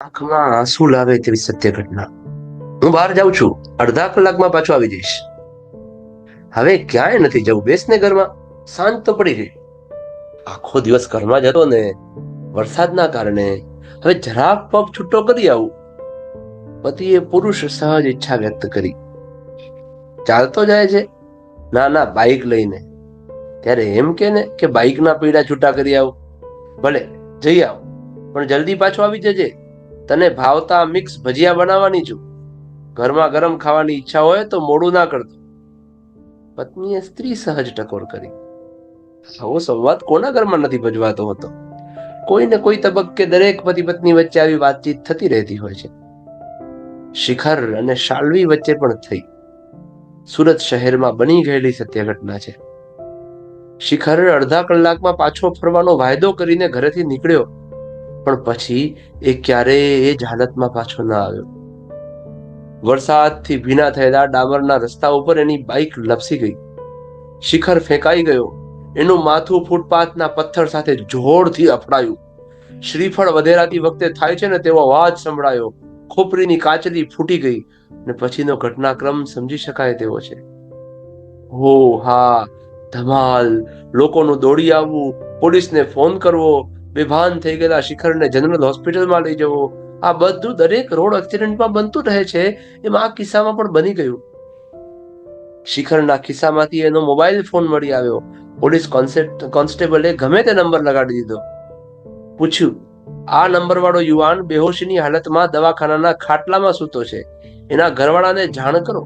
આંખમાં આંસુ લાવે તેવી સત્ય ઘટના? હું બહાર જાઉં છું. અડધા કલાકમાં પાછો આવી જઈશ. હવે ક્યાંય નથી જવું. બેસને ઘરમાં. શાંત તો પડી રહી. આખો દિવસ ઘરમાં જતો ને. વરસાદના કારણે. હવે જરા પગ છૂટો કરી આવું. પતિએ પુરુષ સહજ ઈચ્છા વ્યક્ત કરી. ચાલતો જાય છે. ના ના બાઇક લઈને. ત્યારે એમ કે ને કે બાઇકના પીડા છૂટા કરી આવું. ભલે, જઈ આવ. પણ જલ્દી પાછો આવી જજે. તને ભાવતા મિક્સ ભજીયા બનાવવાની છું. ઘરમાં ગરમ ખાવાની ઈચ્છા હોય તો મોડું ના કરતો પત્નીએ સ્ત્રી સહજ ટકોર કરી. આવો સંવાદ કોના ઘરમાં નથી ભજવાતો હતો? કોઈ ને કોઈ તબક્કે દરેક પતિ પત્ની વચ્ચે આવી વાતચીત થતી રહેતી હોય છે. શિખર અને શાલ્વી વચ્ચે પણ થઈ. સુરત શહેરમાં બની ગયેલી સત્ય ઘટના છે. શિખર અડધા કલાકમાં પાછો ફરવાનો વાયદો કરીને ઘરેથી નીકળ્યો. પણ પછી એ ક્યારેય એ જ હાલતમાં પાછો ના આવ્યો. વરસાદથી ભીના થયેલા ડામરના રસ્તા ઉપર એની બાઇક લપસી ગઈ. શિખર ફેંકાઈ ગયો. એનું માથું ફૂટપાથના પથ્થર સાથે જોરથી અફડાયું. શ્રીફળ વધેરાતી વખતે થાય છે ને તેવો અવાજ સંભળાયો. ખોપરીની કાચલી ફૂટી ગઈ ને પછીનો ઘટનાક્રમ સમજી શકાય તેવો છે. હો હા, ધમાલ. લોકોનું દોડી આવવું, પોલીસને ફોન કરવો બેભાન થઈ ગયેલા શિખરને જનરલ હોસ્પિટલમાં લઈ જવો. આ બધું દરેક રોડ એક્સિડન્ટમાં બનતું રહે છે, એમ આ કિસ્સામાં પણ બની ગયું. શિખરના ખિસ્સામાંથી એનો મોબાઈલ ફોન મળી આવ્યો. પોલીસ કોન્સ્ટેબલે ગમે તે નંબર લગાડી દીધો. પૂછ્યું, આ નંબર વાળો યુવાન બેહોશીની હાલતમાં દવાખાનાના ખાટલામાં સૂતો છે. એના ઘરવાળાને જાણ કરો.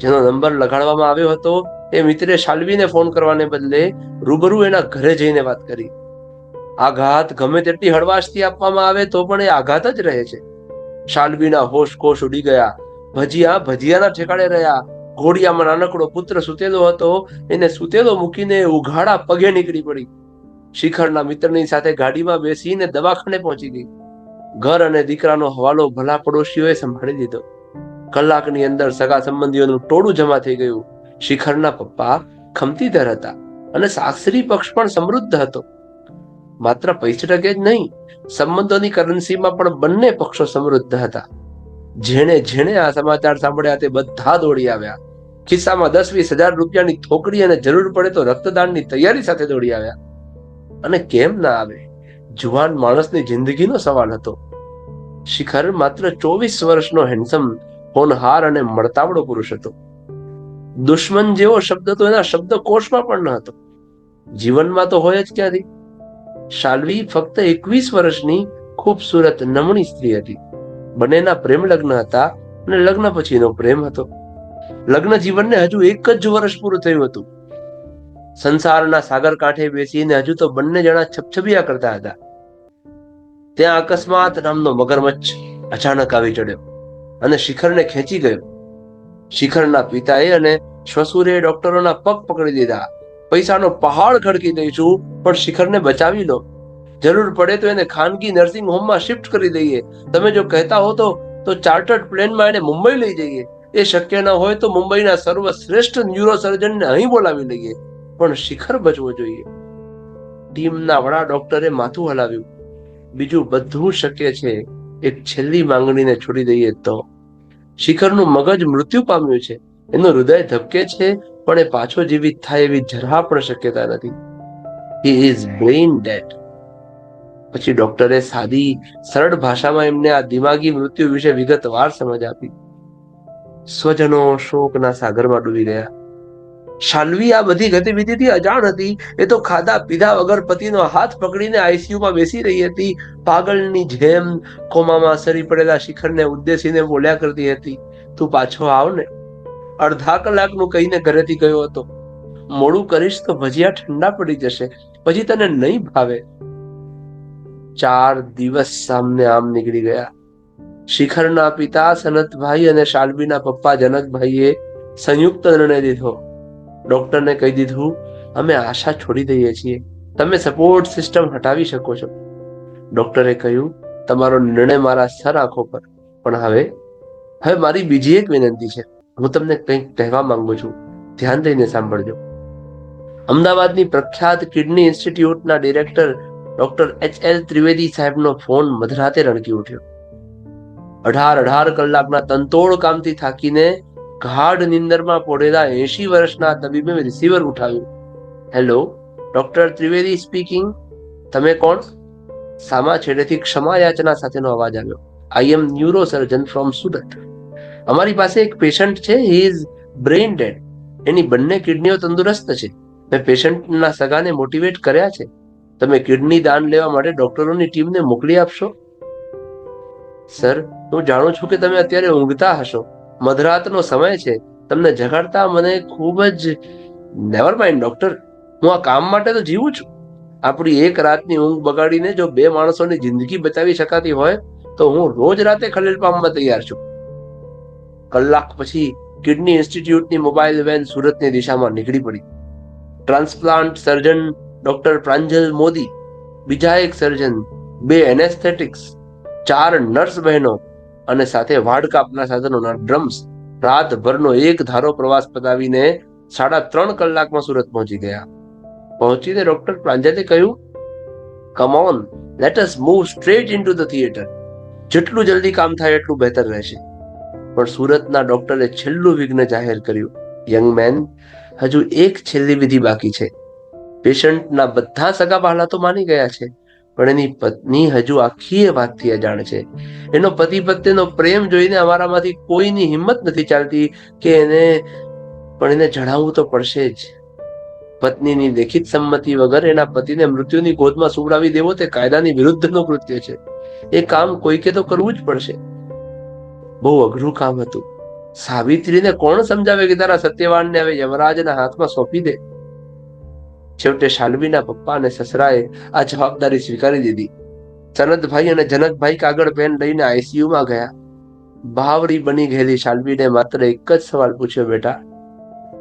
જેનો નંબર લગાડવામાં આવ્યો હતો, એ મિત્રે શાલ્વીને ફોન કરવાને બદલે રૂબરૂ એના ઘરે જઈને વાત કરી. આઘાત ગમે તેટલી હળવાશથી આપવામાં આવે તો પણ એ આઘાત જ રહે છે. શાલવીના હોશ કોશ ઉડી ગયા. ભજીયા ભજીયાના ઠેકાણે રહ્યા. ઘોડિયામાં નાનકડો પુત્ર સૂતેલો હતો. એને સૂતેલો મૂકીને ઉઘાડા પગે નીકળી પડી. શિખરના મિત્રની સાથે ગાડીમાં બેસીને દવાખાને પહોંચી ગઈ. ઘર અને દીકરાનો હવાલો ભલા પડોશીઓએ સંભાળી દીધો કલાકની અંદર સગા સંબંધીઓનું ટોળું જમા થઈ ગયું. શિખરના પપ્પા ખમતીધર હતા અને સાસરી પક્ષ પણ સમૃદ્ધ હતો. માત્ર પૈસા ટકે જ નહીં, સંબંધોની કરન્સીમાં પણ બંને પક્ષો સમૃદ્ધ હતા. જેણે જેણે આ સમાચાર સાંભળ્યા તે બધા દોડી આવ્યા. ખિસ્સામાં દસ વીસ હજાર રૂપિયાની થોકડી અને જરૂર પડે તો રક્તદાનની તૈયારી સાથે દોડી આવ્યા. અને કેમ ના આવે? જુવાન માણસની જિંદગીનો સવાલ હતો. શિખર માત્ર ચોવીસ વર્ષનો હેન્ડસમ હોનહાર અને મળતાવડો પુરુષ હતો. દુશ્મન જેવો શબ્દ તો એના શબ્દકોશમાં પણ ન હતો. જીવનમાં તો હોય જ ક્યાંથી? શાલ્વી ફક્ત એકવીસ વર્ષની ખૂબસૂરત નમણી સ્ત્રી હતી. બંનેના પ્રેમ લગ્ન હતા અને લગ્ન પછીનો પ્રેમ હતો. લગ્ન જીવનને હજુ એક જ વર્ષ પૂરું થયું હતું. સંસારના સાગર કાંઠે બેસીને હજુ તો બંને જણા છપછપિયા કરતા હતા. ત્યાં અકસ્માત નામનો મગરમચ્છ અચાનક આવી ચડ્યો અને શિખરને ખેંચી ગયો. શિખરના પિતાએ અને શ્વસુરે ડોક્ટરોના પગ પકડી દીધા. પૈસાનો પહાડ ખડકી દઈશું, પણ શિખરને બચાવી લો. જરૂર પડે તો એને ખાનગી નર્સિંગ હોમમાં શિફ્ટ કરી દઈએ. તમે જો કહેતા હો તો તો ચાર્ટર્ડ પ્લેનમાં એને મુંબઈ લઈ જઈએ. એ શક્ય ન હોય તો મુંબઈના સર્વશ્રેષ્ઠ ન્યુરો સર્જનને અહીં બોલાવી લઈએ. પણ શિખર બચવો જોઈએ. ટીમના વડા ડોક્ટરે માથું હલાવ્યું. બીજું બધું શક્ય છે એક છેલ્લી માંગણીને છોડી દઈએ તો. શિખરનું મગજ મૃત્યુ પામ્યું છે. એનું હૃદય ધબકે છે, પણ એ પાછો જીવિત થાય એવી જરા પણ શક્યતા નથી. હી ઇઝ બ્રેઇન ડેડ પછી ડોક્ટરે સાદી, સરળ ભાષામાં એમને આ દિમાગી મૃત્યુ વિશે વિગતવાર સમજ આપી. સ્વજનો શોકના સાગરમાં ડૂબી ગયા. શાલ્વી આ બધી ગતિવિધિથી અજાણ હતી. એ તો ખાધા પીધા વગર પતિનો હાથ પકડીને આઈસીયુમાં બેસી રહી હતી. પાગલની જેમ કોમામાં સરી પડેલા શિખરને ઉદ્દેશીને બોલ્યા કરતી હતી. તું પાછો આવ ને અડધા કલાકનું કહીને ઘરેથી ગયો હતો. મોડું કરીશ તો ભજીયા ઠંડા પડી જશે પછી તને નહીં ભાવે. ચાર દિવસ સામને આમ નીકળી ગયા. શિખરના પિતા સનતભાઈ અને શાલબીના પપ્પા જનકભાઈએ સંયુક્ત નિર્ણય લીધો ડોક્ટરને કહી દીધું અમે આશા છોડી દઈએ છીએ. તમે સપોર્ટ સિસ્ટમ હટાવી શકો છો. ડોક્ટરે કહ્યું તમારો નિર્ણય મારા સર આંખો પર. પણ હવે હવે મારી બીજી એક વિનંતી છે. હું તમને કંઈક કહેવા માંગુ છું. ધ્યાન દઈને સાંભળજો. અમદાવાદની પ્રખ્યાત kidney ઇન્સ્ટિટ્યૂટના director doctor H L Trivedi સાહેબનો ફોન મધરાતે રણકી ઉઠ્યો. અઢાર અઢાર કલાકના તંતોડ કામથી થાકીને ગાઢ નિંદરમાં પડેલા એસી વર્ષના તબીબે રિસીવર ઉઠાવ્યું. હેલો ડોક્ટર ત્રિવેદી સ્પીકિંગ તમે કોણ? સામા છેડેથી ક્ષમા યાચના સાથેનો અવાજ આવ્યો. I am neuro surgeon from Surat અમારી પાસે એક પેશન્ટ છે હી ઇઝ બ્રેઇન ડેડ એની બંને કિડનીઓ તંદુરસ્ત છે. મેં પેશન્ટના સગાને મોટિવેટ કર્યા છે. તમે કિડની દાન લેવા માટે ડોક્ટરોની ટીમને મોકલી આપશો? સર, હું જાણું છું કે તમે અત્યારે ઊંઘતા હશો. મધરાતનો સમય છે. તમને જગાડતા મને ખૂબ જ નેવર માઇન્ડ ડોક્ટર હું આ કામ માટે તો જીવું છું. આપણી એક રાતની ઊંઘ બગાડીને જો બે માણસોની જિંદગી બચાવી શકાતી હોય, તો હું રોજ રાતે ખલેલ પામવા તૈયાર છું. કલાક પછી કિડની ઇન્સ્ટિટ્યૂટની મોબાઈલ વેન સુરતની દિશામાં નીકળી પડી. Transplant surgeon doctor Pranjal Modi, બીજા એક સર્જન, બે એનેસ્થેટિક્સ, ચાર નર્સ બહેનો અને સાથે વાડ કાપના સાધનોના ડ્રમ્સ રાતભરનો એક ધારો પ્રવાસ પતાવીને સાડા ત્રણ કલાકમાં સુરત પહોંચી ગયા. પહોંચીને ડોક્ટર પ્રાંજલે કહ્યું come on let us move straight into the theatre જેટલું જલ્દી કામ થાય એટલું બહેતર રહેશે. પણ સુરતના ડોક્ટરે છેલ્લું વિઘ્ન જાહેર કર્યું. યંગ મેન, હજુ એક છેલ્લી વિધિ બાકી છે. પેશન્ટના બધા સગા બહાલા તો માની ગયા છે, પણ એની પત્ની હજુ આખી વાતથી અજાણ છે. એનો પતિ પ્રત્યેનો પ્રેમ જોઈને અમારામાંથી કોઈની હિંમત નથી ચાલતી કે એને, પણ એને જણાવવું તો પડશે જ. પત્નીની લેખિત સંમતિ વગર એના પતિને મૃત્યુની ગોદમાં સુવડાવી દેવો તે કાયદાની વિરુદ્ધનું કૃત્ય છે. એ કામ કોઈકે તો કરવું જ પડશે. બહુ અઘરું કામ હતું. સાવિત્રીને કોણ સમજાવે કે તારા સત્યવાનને હવે યમરાજના હાથમાં સોંપી દે? છેવટે શાલ્વીના પપ્પા અને સસરાએ આ જવાબદારી સ્વીકારી દીધી. સનદભાઈ અને જનકભાઈ કાગળ પેન લઈને આઈસીયુમાં ગયા. બાવરી બની ગયેલી શાલ્વીને માત્ર એક જ સવાલ પૂછ્યો, બેટા,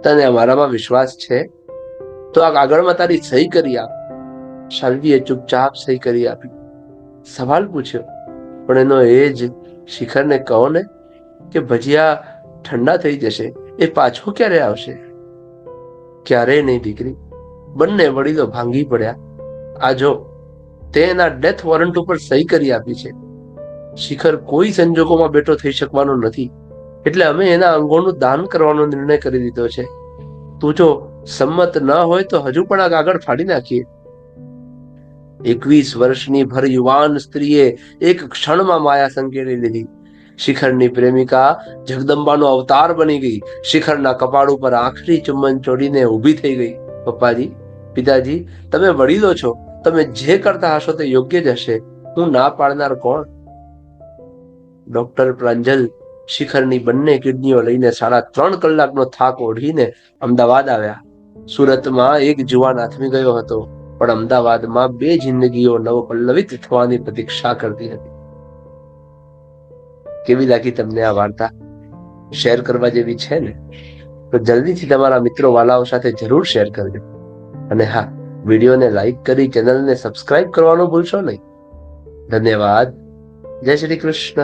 તને અમારામાં વિશ્વાસ છે? તો આ કાગળમાં તારી સહી કરી આપ. શાલ્વીએ ચૂપચાપ સહી કરી આપી. સવાલ પૂછ્યો, પણ એનો એ જ શિખરને કહો ને કે ભજીયા ઠંડા થઈ જશે, એ પાછો ક્યારે આવશે? ક્યારેય નહીં દીકરી? બંને વડીલો ભાંગી પડ્યા. આ જો તે એના ડેથ વોરંટ ઉપર સહી કરી આપી છે. શિખર કોઈ સંજોગોમાં બેઠો થઈ શકવાનો નથી. એટલે અમે એના અંગોનું દાન કરવાનો નિર્ણય કરી દીધો છે. તું જો સંમત ન હોય તો હજુ પણ આ કાગળ ફાડી નાખીએ. એકવીસ વર્ષની ભર યુવાન સ્ત્રીએ એક ક્ષણમાં માયા સંકેલી લીધી. શિખરની પ્રેમિકા જગદંબાનો અવતાર બની ગઈ. શિખરના કપાળ ઉપર આખરી ચુંબન ચોડીને ઊભી થઈ ગઈ. પપ્પાજી, પિતાજી, તમે વડીલો છો. તમે જે કરતા હશો તે યોગ્ય જ હશે. હું ના પાડનાર કોણ? ડોક્ટર પ્રાંજલ શિખરની બંને કિડનીઓ લઈને સાડા ત્રણ કલાકનો થાક ઓઢીને અમદાવાદ આવ્યા. સુરતમાં એક જુવાન આથમી ગયો હતો. પણ અમદાવાદમાં બે જિંદગીઓ નવપલ્લવિત થવાની પ્રતીક્ષા કરતી હતી. કેવી લાગી તમને આ વાર્તા? શેર કરવા જેવી છે ને? તો જલ્દીથી તમારા મિત્રો વાલાઓ સાથે જરૂર શેર કરજો. અને હા, વિડીયોને લાઈક કરી ચેનલને સબસ્ક્રાઇબ કરવાનું ભૂલશો નહીં. ધન્યવાદ. જય શ્રી કૃષ્ણ.